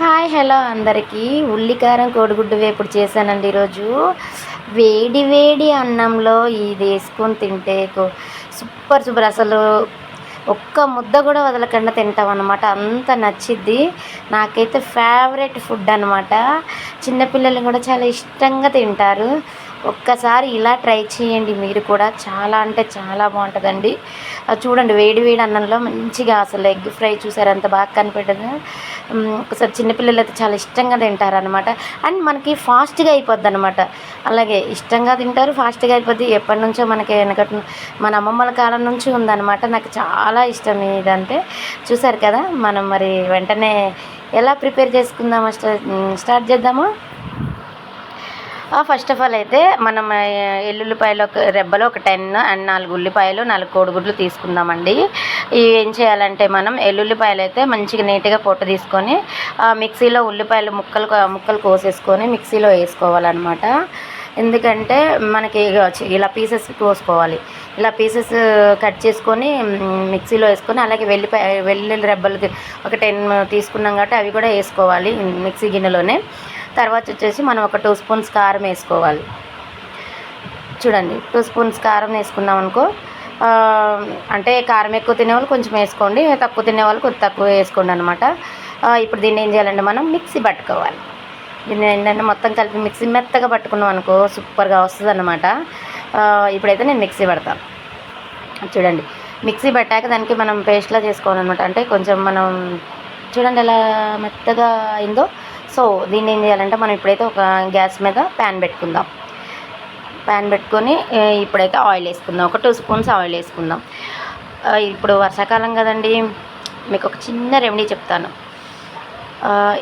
Hi hello అందరికీ. ఉల్లికారం కోడిగుడ్డు వేపుడు చేశానండి ఈరోజు. వేడి వేడి అన్నంలో ఇది వేసుకొని తింటే సూపర్ సూపర్. అసలు ఒక్క ముద్ద కూడా వదలకుండా తింటాం అనమాట అంత నచ్చిద్ది. నాకైతే ఫేవరెట్ ఫుడ్ అనమాట చిన్నపిల్లలు కూడా చాలా ఇష్టంగా తింటారు. ఒక్కసారి ఇలా ట్రై చేయండి. మీరు కూడా చాలా అంటే చాలా బాగుంటుందండి. అది చూడండి వేడి వేడి అన్నంలో మంచిగా అసలు ఎగ్ ఫ్రై చూసారు? ఎంత బాగా కనిపెట్టదు. ఒకసారి చిన్నపిల్లలు అయితే చాలా ఇష్టంగా తింటారు అనమాట అండ్ మనకి ఫాస్ట్గా అయిపోద్ది అనమాట అలాగే ఇష్టంగా తింటారు ఫాస్ట్గా అయిపోద్ది. ఎప్పటి నుంచో మనకి వెనకటి మన అమ్మమ్మల కాలం నుంచి ఉందన్నమాట. నాకు చాలా ఇష్టం ఇదంటే. చూసారు కదా మనం మరి వెంటనే ఎలా ప్రిపేర్ చేసుకుందామా స్టార్ట్ చేద్దామా? ఫస్ట్ ఆఫ్ ఆల్ అయితే మనం ఎల్లుల్లిపాయలు ఒక రెబ్బలు ఒక టెన్ అండ్ నాలుగు ఉల్లిపాయలు నాలుగు కోడిగుడ్లు తీసుకుందామండి. ఇవి ఏం చేయాలంటే మనం ఎల్లుల్లిపాయలు అయితే మంచిగా నీట్గా పొట్టు తీసుకొని మిక్సీలో ఉల్లిపాయలు ముక్కలు ముక్కలు కోసేసుకొని మిక్సీలో వేసుకోవాలన్నమాట. ఎందుకంటే మనకి ఇలా పీసెస్ కోసుకోవాలి. ఇలా పీసెస్ కట్ చేసుకొని మిక్సీలో వేసుకొని అలాగే వెల్లిపాయ వెల్లుల్లి రెబ్బలు ఒక టెన్ తీసుకున్నాం కాబట్టి అవి కూడా వేసుకోవాలి మిక్సీ గిన్నెలోనే. తర్వాత వచ్చేసి మనం ఒక టూ స్పూన్స్ కారం వేసుకోవాలి. చూడండి టూ స్పూన్స్ కారం వేసుకున్నాం అనుకో అంటే కారం ఎక్కువ తినేవాళ్ళు కొంచెం వేసుకోండి తక్కువ తినేవాళ్ళు కొంచెం తక్కువ వేసుకోండి అనమాట ఇప్పుడు దీన్ని ఏం చేయాలంటే మనం మిక్సీ పట్టుకోవాలి. దీన్ని ఏంటంటే మొత్తం కలిపి మిక్సీ మెత్తగా పట్టుకున్నాం అనుకో సూపర్గా వస్తుంది అనమాట ఇప్పుడైతే నేను మిక్సీ పడతాను. చూడండి మిక్సీ పట్టాక దానికి మనం పేస్ట్లా చేసుకోవాలన్నమాట. అంటే కొంచెం మనం చూడండి ఎలా మెత్తగా అయిందో సో దీన్ని ఏం చేయాలంటే మనం ఇప్పుడైతే ఒక గ్యాస్ మీద ప్యాన్ పెట్టుకుందాం. ప్యాన్ పెట్టుకొని ఇప్పుడైతే ఆయిల్ వేసుకుందాం. ఒక టూ స్పూన్స్ ఆయిల్ వేసుకుందాం. ఇప్పుడు వర్షాకాలం కదండి మీకు ఒక చిన్న రెమెడీ చెప్తాను.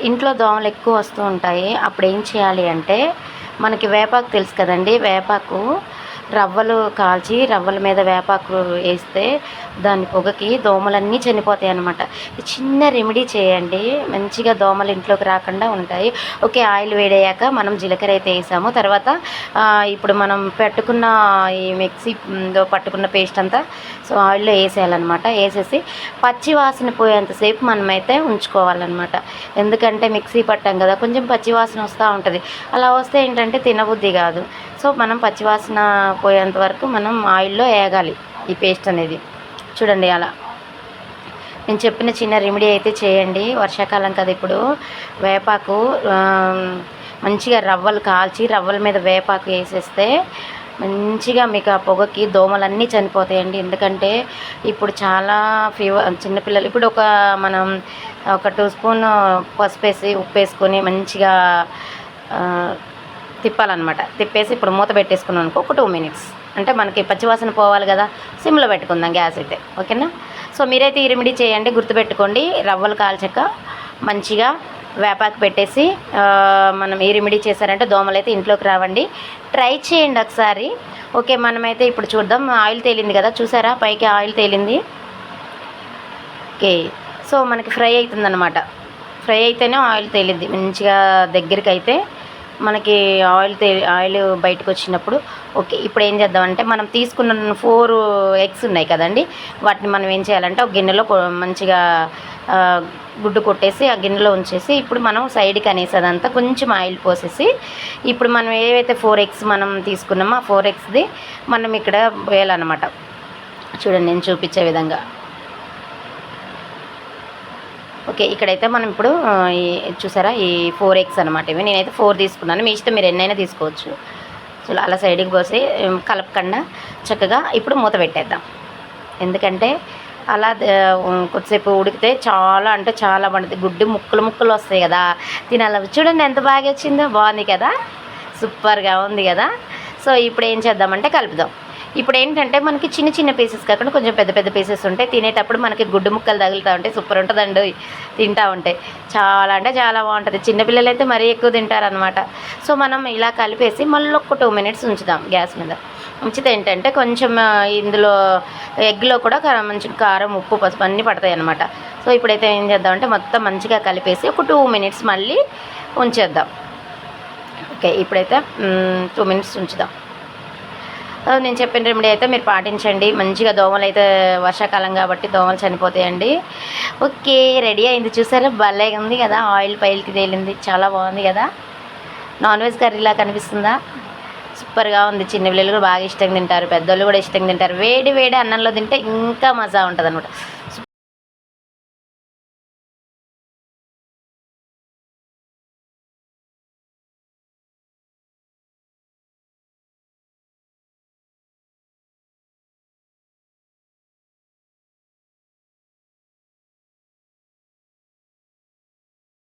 ఇంట్లో దోమలు ఎక్కువ వస్తూ ఉంటాయి. అప్పుడు ఏం చేయాలి అంటే మనకి వేపాకు తెలుసు కదండి వేపాకు రవ్వలు కాల్చి రవ్వల మీద వేపాకు వేస్తే దాని పొగకి దోమలన్నీ చనిపోతాయి అనమాట చిన్న రెమెడీ చేయండి. మంచిగా దోమలు ఇంట్లోకి రాకుండా ఉంటాయి. ఓకే ఆయిల్ వేడయ్యాక మనం జీలకర్ర అయితే వేసాము. తర్వాత ఇప్పుడు మనం పెట్టుకున్న ఈ మిక్సీ పట్టుకున్న పేస్ట్ అంతా సో ఆయిల్లో వేసేయాలన్నమాట. వేసేసి పచ్చి వాసన పోయేంతసేపు మనమైతే ఉంచుకోవాలన్నమాట. ఎందుకంటే మిక్సీ పట్టాం కదా కొంచెం పచ్చి వాసన వస్తూ ఉంటుంది. అలా వస్తే ఏంటంటే తినబుద్ధి కాదు. సో మనం పచ్చివాసన పోయేంత వరకు మనం ఆయిల్లో వేగాలి ఈ పేస్ట్ అనేది. చూడండి అలా. నేను చెప్పిన చిన్న రెమెడీ అయితే చేయండి. వర్షాకాలం కదా ఇప్పుడు. వేపాకు మంచిగా రవ్వలు కాల్చి రవ్వల మీద వేపాకు వేసేస్తే మంచిగా మీకు ఆ పొగకి దోమలన్నీ చనిపోతాయండి. ఎందుకంటే ఇప్పుడు చాలా ఫీవర్ చిన్నపిల్లలు ఇప్పుడు ఒక మనం ఒక టూ స్పూన్ పసుపు వేసి ఉప్పు వేసుకొని మంచిగా తిప్పాలన్నమాట. తిప్పేసి ఇప్పుడు మూత పెట్టేసుకున్నాం అనుకో ఒక టూ మినిట్స్. అంటే మనకి పచ్చివాసన పోవాలి కదా సిమ్లో పెట్టుకుందాం గ్యాస్ అయితే. ఓకేనా? సో మీరైతే ఈ రెమెడీ చేయండి గుర్తుపెట్టుకోండి. రవ్వలు కాల్చక మంచిగా వేపాకు పెట్టేసి మనం ఈ రెమెడీ చేశారంటే దోమలు అయితే ఇంట్లోకి రావండి. ట్రై చేయండి ఒకసారి. ఓకే మనమైతే ఇప్పుడు చూద్దాం. ఆయిల్ తేలింది కదా చూసారా? పైకి ఆయిల్ తేలింది. ఓకే సో మనకి ఫ్రై అవుతుందన్నమాట. ఫ్రై అయితేనే ఆయిల్ తేలిద్ది. మంచిగా దగ్గరికి అయితే మనకి ఆయిల్ తే ఆయిల్ బయటకు వచ్చినప్పుడు ఓకే ఇప్పుడు ఏం చేద్దామంటే మనం తీసుకున్న ఫోర్ ఎగ్స్ ఉన్నాయి కదండి వాటిని మనం ఏం చేయాలంటే ఒక గిన్నెలో మంచిగా గుడ్డు కొట్టేసి ఆ గిన్నెలో ఉంచేసి ఇప్పుడు మనం సైడ్కి అనేసి అదంతా కొంచెం ఆయిల్ పోసేసి ఇప్పుడు మనం ఏవైతే ఫోర్ ఎగ్స్ మనం తీసుకున్నామో ఆ ఫోర్ ఎగ్స్ది మనం ఇక్కడ వేయాలన్నమాట. చూడండి నేను చూపించే విధంగా. ఓకే ఇక్కడైతే మనం ఇప్పుడు చూసారా ఈ ఫోర్ ఎగ్స్ అనమాట ఇవి. నేనైతే ఫోర్ తీసుకున్నాను. మీ ఇష్టం మీరు ఎన్నైనా తీసుకోవచ్చు. సో అలా సైడ్కి పోసి కలపకుండా చక్కగా ఇప్పుడు మూత పెట్టేద్దాం. ఎందుకంటే అలా కొద్దిసేపు ఉడికితే చాలా అంటే చాలా పండుతుంది గుడ్డు ముక్కలు ముక్కలు వస్తాయి కదా. తినాలి. చూడండి ఎంత బాగా వచ్చిందో. బాగుంది కదా. సూపర్గా ఉంది కదా. సో ఇప్పుడు ఏం చేద్దామంటే కలుపుదాం. ఇప్పుడు ఏంటంటే మనకి చిన్న చిన్న పీసెస్ కాకుండా కొంచెం పెద్ద పెద్ద పీసెస్ ఉంటాయి. తినేటప్పుడు మనకి గుడ్డు ముక్కలు తగులుతూ ఉంటాయి సూపర్ ఉంటుందండి. తింటా ఉంటాయి చాలా అంటే చాలా బాగుంటుంది. చిన్నపిల్లలు అయితే మరీ ఎక్కువ తింటారనమాట సో మనం ఇలా కలిపేసి మళ్ళీ ఒక టూ మినిట్స్ ఉంచుదాం గ్యాస్ మీద. ఉంచితే ఏంటంటే కొంచెం ఇందులో ఎగ్లో కూడా మంచి కారం ఉప్పు పసుపు అన్నీ పడతాయి అనమాట సో ఇప్పుడైతే ఏం చేద్దామంటే మొత్తం మంచిగా కలిపేసి ఒక టూ మినిట్స్ మళ్ళీ ఉంచేద్దాం. ఓకే ఇప్పుడైతే టూ మినిట్స్ ఉంచుదాం. నేను చెప్పిన రెమెడీ అయితే మీరు పాటించండి. మంచిగా దోమలు అయితే వర్షాకాలం కాబట్టి దోమలు చనిపోతాయండి. ఓకే రెడీ అయింది చూసారా? భలే ఉంది కదా? ఆయిల్ పైలకి తేలింది. చాలా బాగుంది కదా? నాన్ వెజ్ కర్రీలా కనిపిస్తుందా? సూపర్గా ఉంది. చిన్న పిల్లలు కూడా బాగా ఇష్టంగా తింటారు. పెద్దోళ్ళు కూడా ఇష్టంగా తింటారు. వేడి వేడి అన్నంలో తింటే ఇంకా మజా ఉంటుంది అనమాట